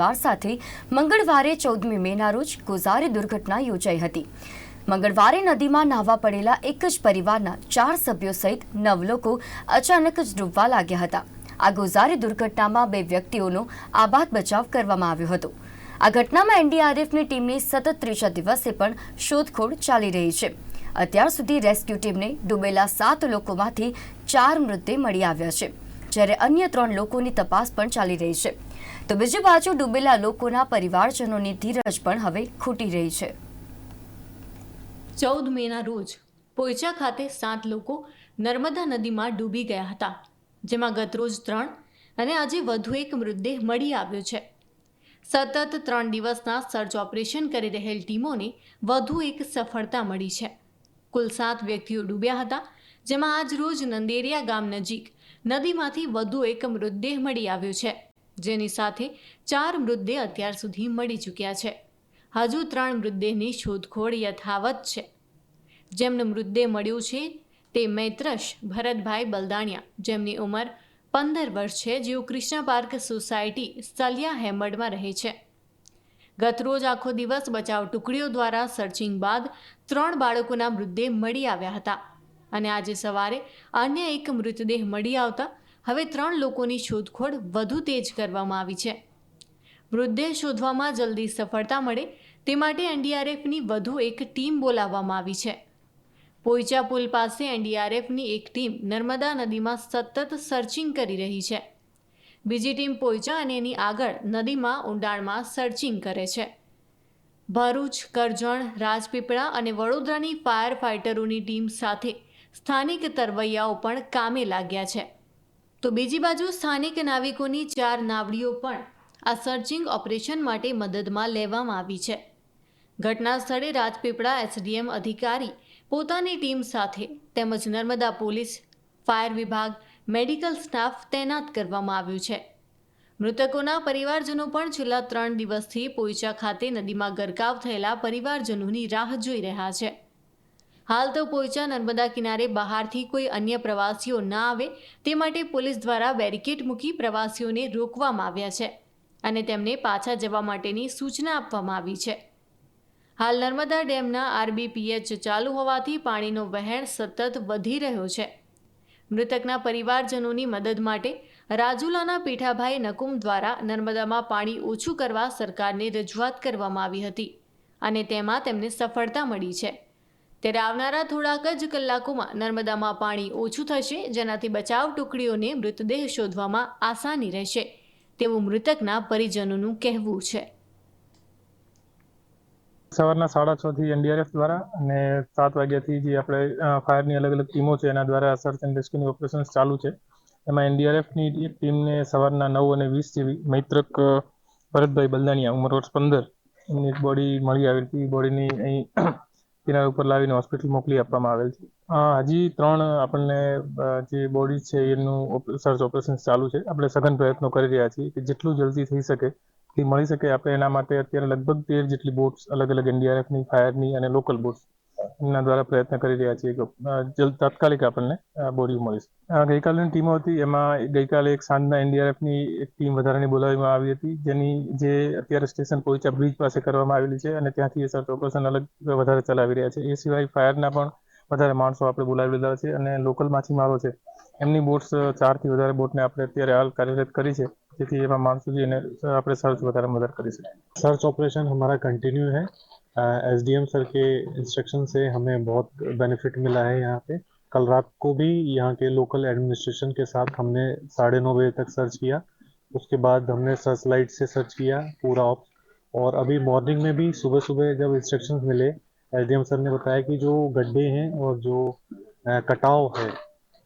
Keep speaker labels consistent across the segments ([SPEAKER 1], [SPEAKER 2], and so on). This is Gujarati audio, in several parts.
[SPEAKER 1] સાથે મંગળવારે ચૌદમી મેના રોજ ગોઝારી દુર્ઘટના યોજાઈ હતી. મંગળવારે નદીમાં નાહવા પડેલા એક જ પરિવારના ચાર સભ્યો સહિત નવ લોકો અચાનક જ ડૂબવા લાગ્યા હતા. આ ગોઝારી દુર્ઘટનામાં બે વ્યક્તિઓનો આબાદ બચાવ કરવામાં આવ્યો હતો. આ ઘટનામાં એનડીઆરએફની ટીમની સતત ત્રીજા દિવસે પણ શોધખોળ ચાલી રહી છે. અત્યાર સુધી રેસ્ક્યુ ટીમને ડૂબેલા સાત લોકોમાંથી ચાર મૃતદેહ મળી આવ્યા છે, જ્યારે અન્ય ત્રણ લોકોની તપાસ પણ ચાલી રહી છે. તો બીજી બાજુ ડૂબેલા લોકોના પરિવારજનોની ધીરજ પણ હવે ખૂટી રહી છે.
[SPEAKER 2] ચૌદ મેના રોજ પોઈચા ખાતે સાત લોકો નર્મદા નદીમાં ડૂબી ગયા હતા, જેમાં ગતરોજ ત્રણ અને આજે વધુ એક મૃતદેહ મળી આવ્યો છે. સતત ત્રણ દિવસના સર્ચ ઓપરેશન કરી રહેલ ટીમોને વધુ એક સફળતા મળી છે. કુલ સાત વ્યક્તિઓ ડૂબ્યા હતા, જેમાં આજ રોજ નંદેરિયા ગામ નજીક નદીમાંથી વધુ એક મૃતદેહ મળી આવ્યો છે. જેની સાથે ચાર મૃતદેહ અત્યાર સુધી મળી ચૂક્યા છે. હજુ ત્રણ મૃતદેહની શોધખોળ યથાવત છે. જેમને મૃતદેહ મળ્યું છે તે મૈત્રશ ભરતભાઈ બલદાણિયા, જેમની ઉંમર પંદર વર્ષ છે, જેઓ કૃષ્ણ પાર્ક સોસાયટી સલિયા હેમડમાં રહે છે. ગતરોજ આખો દિવસ બચાવ ટુકડીઓ દ્વારા સર્ચિંગ બાદ ત્રણ બાળકોના મૃતદેહ મળી આવ્યા હતા. અને આજે સવારે અન્ય એક મૃતદેહ મળી આવતા હવે ત્રણ લોકોની શોધખોળ વધુ તેજ કરવામાં આવી છે. મૃતદેહ શોધવામાં જલ્દી સફળતા મળે તે માટે એનડીઆરએફની વધુ એક ટીમ બોલાવવામાં આવી છે. પોઈચા પુલ પાસે એનડીઆરએફની એક ટીમ નર્મદા નદીમાં સતત સર્ચિંગ કરી રહી છે. બીજી ટીમ પોઈચા અને એની આગળ નદીમાં ઊંડાણમાં સર્ચિંગ કરે છે. ભરૂચ, કરજણ, રાજપીપળા અને વડોદરાની ફાયર ફાઇટરોની ટીમ સાથે સ્થાનિક તરવૈયાઓ પણ કામે લાગ્યા છે. તો બીજી બાજુ સ્થાનિક નાવિકોની ચાર નાવડીઓ પણ આ સર્ચિંગ ઓપરેશન માટે મદદમાં લેવામાં આવી છે. ઘટના સ્થળે રાજપીપળા એસડીએમ અધિકારી પોતાની ટીમ સાથે તેમજ નર્મદા પોલીસ, ફાયર વિભાગ, મેડિકલ સ્ટાફ તૈનાત કરવામાં આવ્યું છે. મૃતકોના પરિવારજનો પણ છેલ્લા ત્રણ દિવસથી પોઈચા ખાતે નદીમાં ગરકાવ થયેલા પરિવારજનોની રાહ જોઈ રહ્યા છે. હાલ તો પોઈચા નર્મદા કિનારે બહારથી કોઈ અન્ય પ્રવાસીઓ ના આવે, તે માટે પોલીસ દ્વારા બેરિકેડ મૂકી પ્રવાસીઓને રોકવામાં આવ્યા છે અને તેમને પાછા જવા માટેની સૂચના આપવામાં આવી છે. હાલ નર્મદા ડેમના આરબીપીએચ ચાલુ હોવાથી પાણીનો વહેણ સતત વધી રહ્યો છે. મૃતકના પરિવારજનોની મદદ માટે રાજુલાના પીઠાભાઈ નકુમ દ્વારા નર્મદામાં પાણી ઓછું કરવા સરકારને રજૂઆત કરવામાં આવી હતી અને તેમાં તેમને સફળતા મળી છે. ત્યારે આવનારા થોડાક જ કલાકોમાં નર્મદામાં પાણી ઓછું થશે, જેનાથી બચાવ ટુકડીઓને મૃતદેહ શોધવામાં આસાની રહેશે. તેવું મૃતકના પરિજનોનું કહેવું છે.
[SPEAKER 3] સવારના સાડા છ થી એનડીઆરએફ દ્વારા અને સાત વાગ્યાથી જે આપણે ફાયરની અલગ અલગ ટીમો છે, એના દ્વારા સર્ચ એન્ડ રેસ્ક્યુની ઓપરેશન્સ ચાલુ છે. એમાં એનડીઆરએફની એક ટીમને સવારના નવ અને વીસ જેવી મૈત્રક ભરતભાઈ બલદાણિયા, ઉંમર વર્ષ પંદર, એમની બોડી મળી આવી હતી. બોડીની અહીં કિનારા ઉપર લાવીને હોસ્પિટલ મોકલી આપવામાં આવેલ છે. હજી ત્રણ આપણને જે બોડી છે, એનું સર્ચ ઓપરેશન ચાલુ છે. આપણે સઘન પ્રયત્નો કરી રહ્યા છીએ કે જેટલું જલ્દી થઈ શકે તે મળી શકે, આપણે એના માટે અત્યારે લગભગ તેર જેટલી બોટ્સ અલગ અલગ એનડીઆરએફની ફાયરની અને લોકલ બોટ્સ એમના દ્વારા પ્રયત્ન કરી રહ્યા છીએ તાત્કાલિક આપણને બોરી મળીશ. ગઈકાલની ટીમો હતી, એમાં ગઈકાલે એક સાંજના એનડીઆરએફની એક ટીમ વધારાની બોલાવવામાં આવી હતી, જેની, જે અત્યારે સ્ટેશન પોઈચા બ્રિજ પાસે કરવામાં આવેલી છે અને ત્યાંથી એ સર્ચ ઓપરેશન અલગ વધારે ચલાવી રહ્યા છે. એ સિવાય ફાયરના પણ વધારે માણસો આપણે બોલાવી લીધા છે અને લોકલ માછીમારો છે. એમની બોટ્સ ચારથી વધારે બોટને આપણે અત્યારે હાલ કાર્યરત કરી છે, જેથી એમાં માણસો એને આપણે સર્ચ વધારે મદદ કરી શકીએ.
[SPEAKER 4] સર્ચ ઓપરેશન અમારા કન્ટિન્યુ હે एस डी एम सर के इंस्ट्रक्शन से हमें बहुत बेनिफिट मिला है यहाँ पे। कल रात को भी यहाँ के लोकल एडमिनिस्ट्रेशन के साथ हमने साढ़े नौ बजे तक सर्च किया। उसके बाद हमने सर्च लाइट से सर्च किया पूरा ऑफ़ और अभी मॉर्निंग में भी सुबह सुबह जब इंस्ट्रक्शन मिले एस डी एम सर ने बताया कि जो गड्ढे हैं और जो कटाव है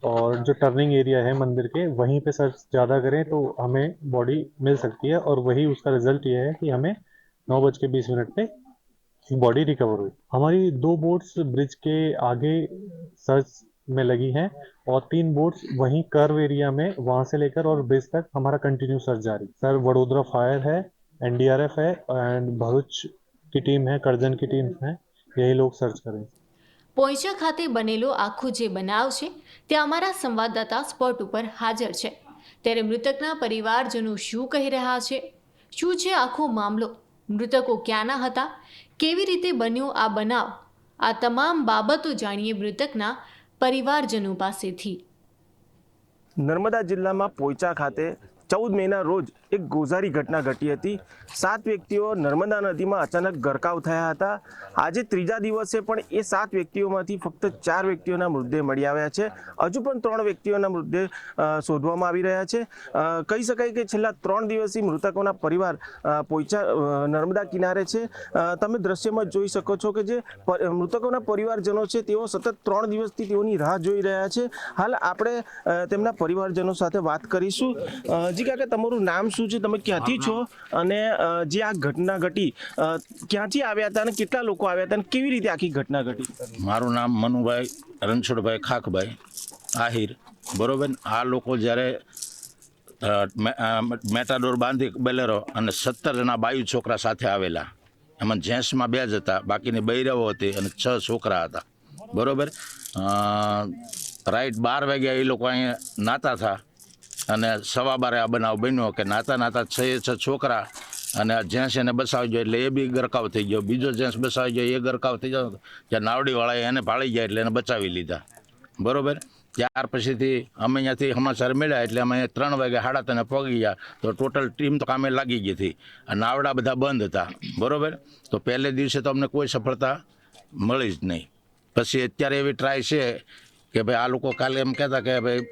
[SPEAKER 4] और जो टर्निंग एरिया है मंदिर के, वहीं पे सर्च ज़्यादा करें तो हमें बॉडी मिल सकती है। और वही उसका रिज़ल्ट ये है कि हमें नौ बज के बीस मिनट पे बॉडी रिकवर हुई हमारी दो बोट्स ब्रिज के आगे सर्च में लगी हैं और तीन बोट्स वहीं कर्व एरिया में वहां से लेकर और ब्रिज तक हमारा कंटिन्यू सर्च जारी सर वडोदरा फायर है एनडीआरएफ है एंड भरूच की टीम है करजन की टीम है यही लोग सर्च करें
[SPEAKER 2] પોઈચા ખાતે બનેલો આખો જે બનાવ છે તે અમારા સંવાદદાતા સ્પોટ ઉપર હાજર છે ત્યારે મૃતકના પરિવારજનો શું કહી રહ્યા છે શું છે આખો મામલો મૃતકો ક્યાંના હતા કેવી રીતે બન્યો આ બનાવ? આ તમામ બાબતો જાણીએ મૃતકના પરિવારજનો પાસેથી.
[SPEAKER 5] નર્મદા જિલ્લામાં પોઈચા ખાતે ચૌદ મેના રોજ એક ગોઝારી ઘટના ઘટી હતી. સાત વ્યક્તિઓ નર્મદા નદીમાં અચાનક ગરકાવ થયા હતા. આજે ત્રીજા દિવસે પણ એ સાત વ્યક્તિઓમાંથી ફક્ત ચાર વ્યક્તિઓના મૃતદેહ મળી આવ્યા છે. હજુ પણ ત્રણ વ્યક્તિઓના મૃતદેહ શોધવામાં આવી રહ્યા છે. કહી શકાય કે છેલ્લા ત્રણ દિવસથી મૃતકોના પરિવાર પોઈચા નર્મદા કિનારે છે. તમે દ્રશ્યમાં જોઈ શકો છો કે જે મૃતકોના પરિવારજનો છે તેઓ સતત ત્રણ દિવસથી તેઓની રાહ જોઈ રહ્યા છે. હાલ આપણે તેમના પરિવારજનો સાથે વાત કરીશું. અ, જી કાકા તમારું નામ શું છે? તમે ક્યાંથી છો? અને જે આ ઘટના ઘટી ક્યાંથી આવ્યા હતા અને કેટલા લોકો આવ્યા હતા અને કેવી રીતે આખી ઘટના ઘટી?
[SPEAKER 6] મારું નામ મનુભાઈ રણછોડભાઈ ખાખભાઈ આહિર. બરોબર? આ લોકો જ્યારે મેટાડોર બાંધી બેલેરો અને સત્તર જણા બાયુ છોકરા સાથે આવેલા. એમાં જેન્ટ્સમાં બે જ હતા બાકીની બૈરાઓ હતી અને છ છોકરા હતા. બરોબર? રાઈટ બાર વાગ્યા એ લોકો અહીંયા નાતા હતા. અને સવા બારે આ બનાવ બન્યો કે નાતા નાતા છ છ છોકરા અને આ જેન્ટ્સ એને બસાવી ગયો એટલે એ બી ગરકાવ થઈ ગયો. બીજો જેન્ટ્સ બસાવી ગયો એ ગરકાવ થઈ ગયો. જે નાવડીવાળાએ એને ભાળી ગયા એટલે એને બચાવી લીધા. બરોબર? ત્યાર પછીથી અમે અહીંયાથી સમાચાર મળ્યા એટલે અમે ત્રણ વાગે સાડા ત્રણે પગી ગયા. તો ટોટલ ટીમ તો કામે લાગી ગઈ હતી. નાવડા બધા બંધ હતા. બરોબર? તો પહેલે દિવસે તો અમને કોઈ સફળતા મળી જ નહીં. પછી અત્યારે એવી ટ્રાય છે કે ભાઈ આ લોકો કાલે એમ કહેતા કે ભાઈ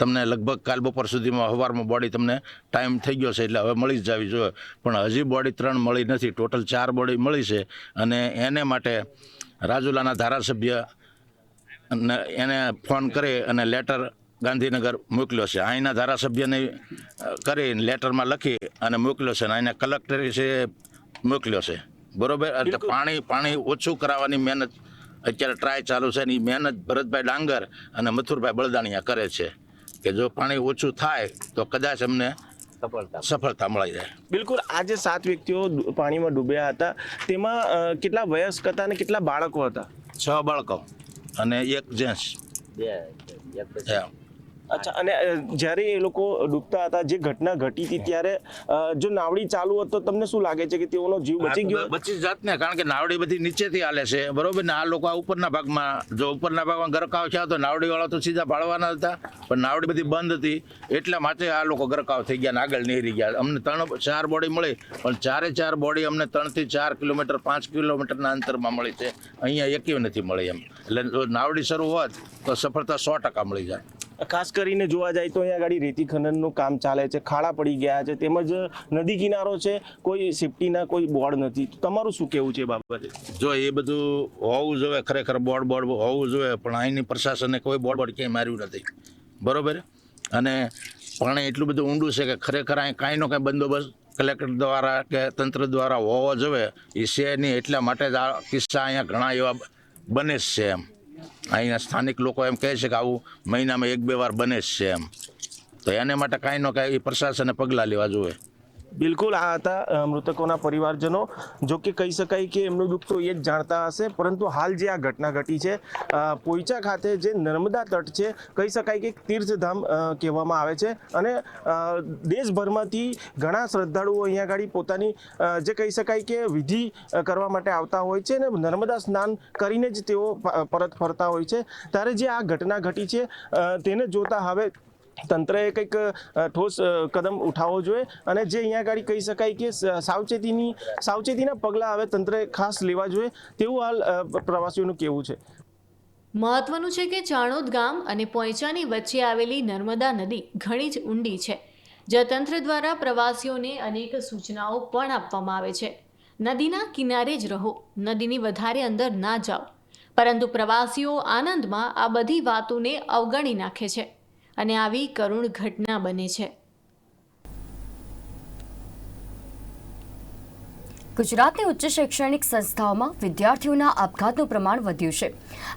[SPEAKER 6] તમને લગભગ કાલ બપોર સુધીમાં સવારમાં બોડી તમને ટાઈમ થઈ ગયો છે એટલે હવે મળી જ જવી જોઈએ. પણ હજી બોડી ત્રણ મળી નથી. ટોટલ ચાર બોડી મળી છે અને એને માટે રાજુલાના ધારાસભ્ય અને એને ફોન કરી અને લેટર ગાંધીનગર મોકલ્યો છે. અહીંના ધારાસભ્યને કરી લેટરમાં લખી અને મોકલ્યો છે અને અહીંના કલેક્ટરે છે મોકલ્યો છે. બરોબર? એટલે પાણી પાણી ઓછું કરાવવાની મહેનત અત્યારે ટ્રાય ચાલુ છે ને એ મહેનત ભરતભાઈ ડાંગર અને મથુરભાઈ બળદાણિયા કરે છે. કે જો પાણી ઓછું થાય તો કદાચ અમને સફળતા સફળતા મળી જાય
[SPEAKER 5] બિલકુલ આજે સાત વ્યક્તિઓ પાણીમાં ડૂબ્યા હતા. તેમાં કેટલા વયસ્ક હતા અને કેટલા બાળકો હતા?
[SPEAKER 6] છ બાળકો અને એક જેન્ટ્સ.
[SPEAKER 5] અચ્છા અને જ્યારે એ લોકો ડૂબતા હતા જે ઘટના ઘટી હતી ત્યારે જો નાવડી ચાલુ હતો તો તમને શું લાગે છે કે તેઓનો જીવ બચી ગયો?
[SPEAKER 6] બચી જાત ને કારણ કે નાવડી બધી નીચેથી હાલે છે. બરોબર ને? આ લોકો આ ઉપરના ભાગમાં જો ઉપરના ભાગમાં ગરકાવ થયા તો નાવડી વાળા તો સીધા પાડવાના હતા પણ નાવડી બધી બંધ હતી એટલા માટે આ લોકો ગરકાવ થઈ ગયા ને આગળ નીરી ગયા. અમને ત્રણ ચાર બોડી મળી પણ ચારે ચાર બોડી અમને ત્રણથી ચાર કિલોમીટર પાંચ કિલોમીટરના અંતરમાં મળી છે. અહીંયા એકી નથી મળી એમ. એટલે નાવડી શરૂ હોત તો સફળતા સો ટકા મળી જાય.
[SPEAKER 5] ખાસ કરીને જોવા જાય તો અહીંયા આગળ રેતી ખનનનું કામ ચાલે છે, ખાડા પડી ગયા છે, તેમજ નદી કિનારો છે, કોઈ સેફટીના કોઈ બોર્ડ નથી. તમારું શું કહેવું છે બાબતે?
[SPEAKER 6] જો એ બધું હોવું જોઈએ, ખરેખર બોર્ડ બોર્ડ હોવું જોઈએ, પણ અહીંની પ્રશાસને કોઈ બોર્ડ બોર્ડ ક્યાંય માર્યું નથી. બરોબર? અને પાણી એટલું બધું ઊંડું છે કે ખરેખર અહીં કાંઈનો કાંઈ બંદોબસ્ત કલેક્ટર દ્વારા કે તંત્ર દ્વારા હોવો જોઈએ, એ છે નહીં એટલા માટે જ આ કિસ્સા અહીંયા ઘણા એવા બને છે એમ. અહીંના સ્થાનિક લોકો એમ કહે છે કે આવું મહિનામાં એક બે વાર બને જ છે એમ. તો એને માટે કાંઈ ન કાંઈ એ પ્રશાસને પગલાં લેવા જોઈએ.
[SPEAKER 5] બિલકુલ આ હતા મૃતકોના પરિવારજનો. જો કે કહી શકાય કે એમનું દુઃખ તો એ જ જાણતા હશે, પરંતુ હાલ જે આ ઘટના ઘટી છે પોઈચા ખાતે જે નર્મદા તટ છે, કહી શકાય કે એક તીર્થધામ કહેવામાં આવે છે. અને દેશભરમાંથી ઘણા શ્રદ્ધાળુઓ અહીંયા આગળ પોતાની જે કહી શકાય કે વિધિ કરવા માટે આવતા હોય છે અને નર્મદા સ્નાન કરીને જ તેઓ પરત ફરતા હોય છે. ત્યારે જે આ ઘટના ઘટી છે તેને જોતા હવે તંત્રએ કંઈક ઠોસ કદમ ઉઠાવવો જોઈએ અને જે અહીંયા આગળ કહી શકાય કે સાવચેતીની, સાવચેતીના પગલાં હવે તંત્રએ ખાસ લેવા જોઈએ તેવું હાલ પ્રવાસીઓનું કહેવું છે.
[SPEAKER 2] મહત્વનું છે કે ચાણોદ ગામ અને પોઈચાની વચ્ચે આવેલી નર્મદા નદી ઘણી જ ઊંડી છે જ્યાં તંત્ર દ્વારા પ્રવાસીઓને અનેક સૂચનાઓ પણ આપવામાં આવે છે. નદીના કિનારે જ રહો, નદીની વધારે અંદર ના જાઓ, પરંતુ પ્રવાસીઓ આનંદમાં આ બધી વાતોને અવગણી નાખે છે. અને આવી કરુણ ઘટના બને છે.
[SPEAKER 1] ગુજરાતની ઉચ્ચ શૈક્ષણિક સંસ્થાઓમાં વિદ્યાર્થીઓના આપઘાતનું પ્રમાણ વધ્યું છે.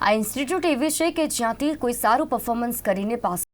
[SPEAKER 1] આ ઇન્સ્ટિટ્યૂટ એવી છે કે જ્યાંથી કોઈ સારું પરફોર્મન્સ કરીને પાસ